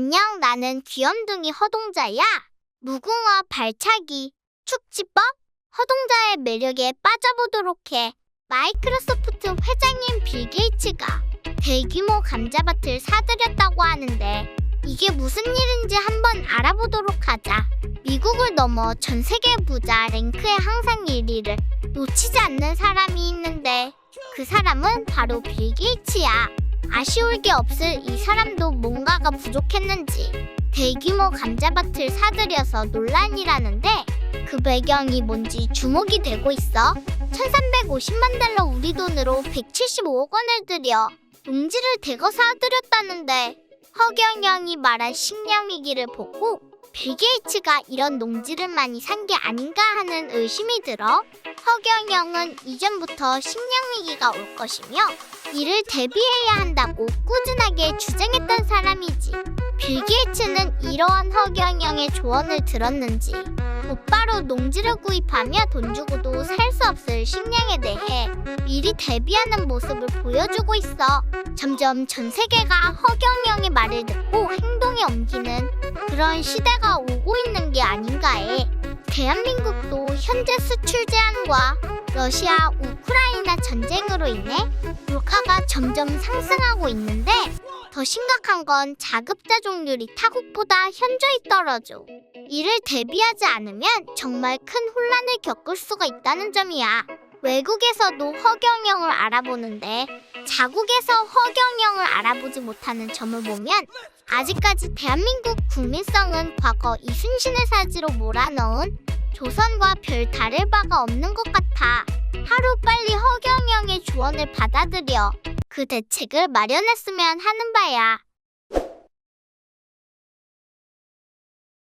안녕, 나는 귀염둥이 허동자야. 무궁화 발차기, 축지법, 허동자의 매력에 빠져보도록 해. 마이크로소프트 회장인 빌 게이츠가 대규모 감자밭을 사들였다고 하는데 이게 무슨 일인지 한번 알아보도록 하자. 미국을 넘어 전 세계 부자 랭크에 항상 1위를 놓치지 않는 사람이 있는데 그 사람은 바로 빌 게이츠야. 아쉬울 게 없을 이 사람도 뭔가가 부족했는지 대규모 감자밭을 사들여서 논란이라는데 그 배경이 뭔지 주목이 되고 있어. 1350만 달러 우리 돈으로 175억 원을 들여 농지를 대거 사들였다는데 허경영이 말한 식량 위기를 보고 빌 게이츠가 이런 농지를 많이 산 게 아닌가 하는 의심이 들어 허경영은 이전부터 식량 위기가 올 것이며 이를 대비해야 한다고 꾸준하게 주장했던 사람이지. 빌 게이츠는 이러한 허경영의 조언을 들었는지 곧바로 농지를 구입하며 돈 주고도 살 수 없을 식량에 대해 미리 대비하는 모습을 보여주고 있어. 점점 전 세계가 허경영의 말을 듣고 행동에 옮기는 그런 시대가 오고 있는 게 아닌가 해. 대한민국도 현재 수출 제한과 러시아 우크라이나 전쟁으로 인해 물가가 점점 상승하고 있는데 더 심각한 건 자급자 종률이 타국보다 현저히 떨어져. 이를 대비하지 않으면 정말 큰 혼란을 겪을 수가 있다는 점이야. 외국에서도 허경영을 알아보는데 자국에서 허경영을 알아보지 못하는 점을 보면 아직까지 대한민국 국민성은 과거 이순신의 사지로 몰아넣은 조선과 별 다를 바가 없는 것 같아. 하루 빨리 허경영의 조언을 받아들여 그 대책을 마련했으면 하는 바야.